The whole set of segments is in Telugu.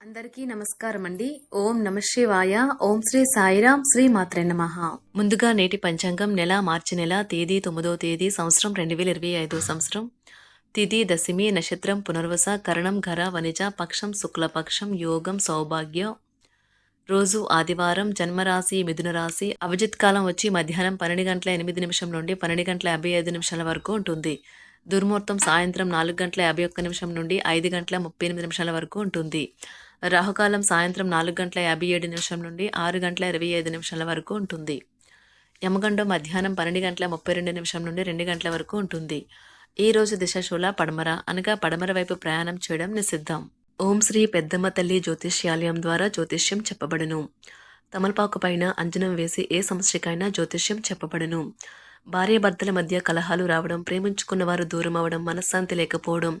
అందరికీ నమస్కారం అండి ఓం నమ శివాయ. ఓం శ్రీ సాయిరాం శ్రీ మాత్రే నమః. ముందుగా నేటి పంచాంగం నెల మార్చి నెల తేదీ తొమ్మిదో తేదీ సంవత్సరం రెండు వేల ఇరవై ఐదో సంవత్సరం. తిథి దశమి నక్షత్రం పునర్వస కరణం ఘర వనిజ పక్షం శుక్లపక్షం యోగం సౌభాగ్యం. రోజు ఆదివారం జన్మరాశి మిథున రాశి. అభిజిత్ కాలం వచ్చి మధ్యాహ్నం పన్నెండు గంటల ఎనిమిది నిమిషం నుండి పన్నెండు గంటల యాభై ఐదు నిమిషాల వరకు ఉంటుంది. దుర్ముహూర్తం సాయంత్రం నాలుగు గంటల యాభై ఒక్క నిమిషం నుండి ఐదు గంటల ముప్పై ఎనిమిది నిమిషాల వరకు ఉంటుంది. రాహుకాలం సాయంత్రం నాలుగు గంటల యాభై ఏడు నిమిషం నుండి ఆరు గంటల ఇరవై ఐదు నిమిషాల వరకు ఉంటుంది. యమగండం మధ్యాహ్నం పన్నెండు గంటల ముప్పై రెండు నిమిషం నుండి రెండు గంటల వరకు ఉంటుంది. ఈ రోజు దిశశూల పడమర అనగా పడమర వైపు ప్రయాణం చేయడం నిషిద్ధం. ఓం శ్రీ పెద్దమ్మ తల్లి జ్యోతిష్యాలయం ద్వారా జ్యోతిష్యం చెప్పబడును. తమలపాకు పైన అంజనం వేసి ఏ సమస్యకైనా జ్యోతిష్యం చెప్పబడును. భార్యాభర్తల మధ్య కలహాలు రావడం ప్రేమించుకున్న వారు దూరం అవడం మనశ్శాంతి లేకపోవడం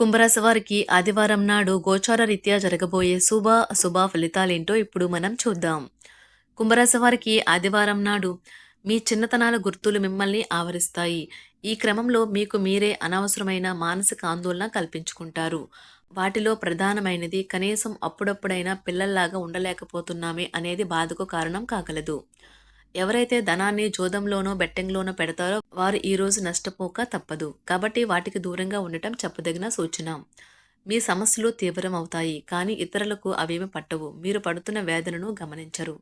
కుంభరాశి వారికి ఆదివారం నాడు గోచార రీత్యా జరగబోయే శుభ అశుభ ఫలితాలేంటో ఇప్పుడు మనం చూద్దాం. కుంభరాశి వారికి ఆదివారం నాడు మీ చిన్నతనాల గుర్తులు మిమ్మల్ని ఆవరిస్తాయి. ఈ క్రమంలో మీకు మీరే అనవసరమైన మానసిక ఆందోళన కల్పించుకుంటారు. వాటిలో ప్రధానమైనది కనీసం అప్పుడప్పుడైనా పిల్లల్లాగా ఉండలేకపోతున్నామే అనేది బాధకు కారణం కాగలదు. ఎవరైతే ధనాన్ని జోదంలోనో బెట్టింగ్లోనో పెడతారో వారు ఈ రోజు నష్టపోక తప్పదు. కాబట్టి వాటికి దూరంగా ఉండటం చెప్పదగిన సూచన. మీ సమస్యలు తీవ్రం అవుతాయి కానీ ఇతరులకు అవేమి పట్టవు. మీరు పడుతున్న వేదనను గమనించరు.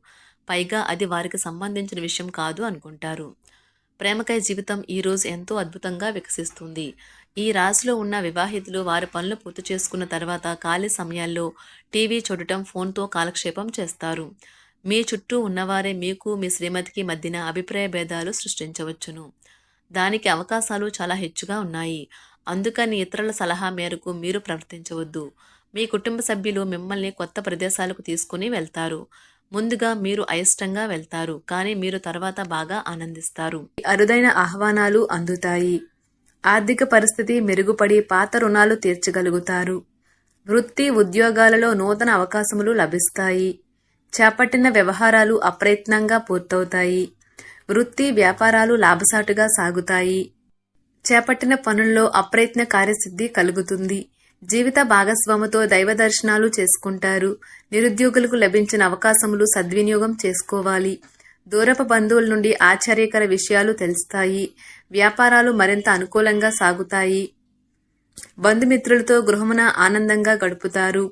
పైగా అది వారికి సంబంధించిన విషయం కాదు అనుకుంటారు. ప్రేమకై జీవితం ఈ రోజు ఎంతో అద్భుతంగా వికసిస్తుంది. ఈ రాశిలో ఉన్న వివాహితులు వారి పనులు పూర్తి చేసుకున్న తర్వాత ఖాళీ సమయాల్లో టీవీ చూడటం ఫోన్తో కాలక్షేపం చేస్తారు. మీ చుట్టూ ఉన్నవారే మీకు మీ శ్రీమతికి మధ్యన అభిప్రాయ భేదాలు సృష్టించవచ్చును. దానికి అవకాశాలు చాలా హెచ్చుగా ఉన్నాయి. అందుకని ఇతరుల సలహా మేరకు మీరు ప్రవర్తించవద్దు. మీ కుటుంబ సభ్యులు మిమ్మల్ని కొత్త ప్రదేశాలకు తీసుకుని వెళ్తారు. ముందుగా మీరు అయిష్టంగా వెళ్తారు. కానీ మీరు తర్వాత బాగా ఆనందిస్తారు. అరుదైన ఆహ్వానాలు అందుతాయి. ఆర్థిక పరిస్థితి మెరుగుపడి పాత రుణాలు తీర్చగలుగుతారు. వృత్తి ఉద్యోగాలలో నూతన అవకాశములు లభిస్తాయి. చేపట్టిన వ్యవహారాలు అప్రయత్నంగా పూర్తవుతాయి. వృత్తి వ్యాపారాలు లాభసాటుగా సాగుతాయి. చేపట్టిన పనుల్లో అప్రయత్న కార్యసిద్ధి కలుగుతుంది. జీవిత భాగస్వామితో దైవ దర్శనాలు చేసుకుంటారు. నిరుద్యోగులకు లభించిన అవకాశములు సద్వినియోగం చేసుకోవాలి. దూరపు బంధువుల నుండి ఆశ్చర్యకర విషయాలు తెలుస్తాయి. వ్యాపారాలు మరింత అనుకూలంగా సాగుతాయి. బంధుమిత్రులతో గృహమున ఆనందంగా గడుపుతారు.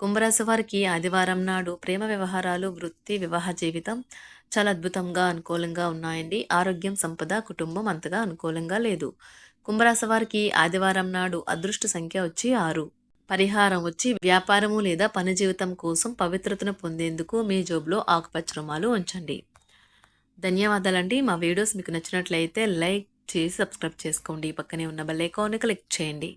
కుంభరాశి వారికి ఆదివారం నాడు ప్రేమ వ్యవహారాలు వృత్తి వివాహ జీవితం చాలా అద్భుతంగా అనుకూలంగా ఉన్నాయండి. ఆరోగ్యం సంపద కుటుంబం అంతగా అనుకూలంగా లేదు. కుంభరాశి వారికి ఆదివారం నాడు అదృష్ట సంఖ్య వచ్చి ఆరు. పరిహారం వచ్చి వ్యాపారము లేదా పని జీవితం కోసం పవిత్రతను పొందేందుకు మీ జోబులో ఆకుపచ్చ రుమాలు ఉంచండి. ధన్యవాదాలండి. మా వీడియోస్ మీకు నచ్చినట్లయితే లైక్ చేసి సబ్స్క్రైబ్ చేసుకోండి. పక్కనే ఉన్న బెల్ ఐకాన్ క్లిక్ చేయండి.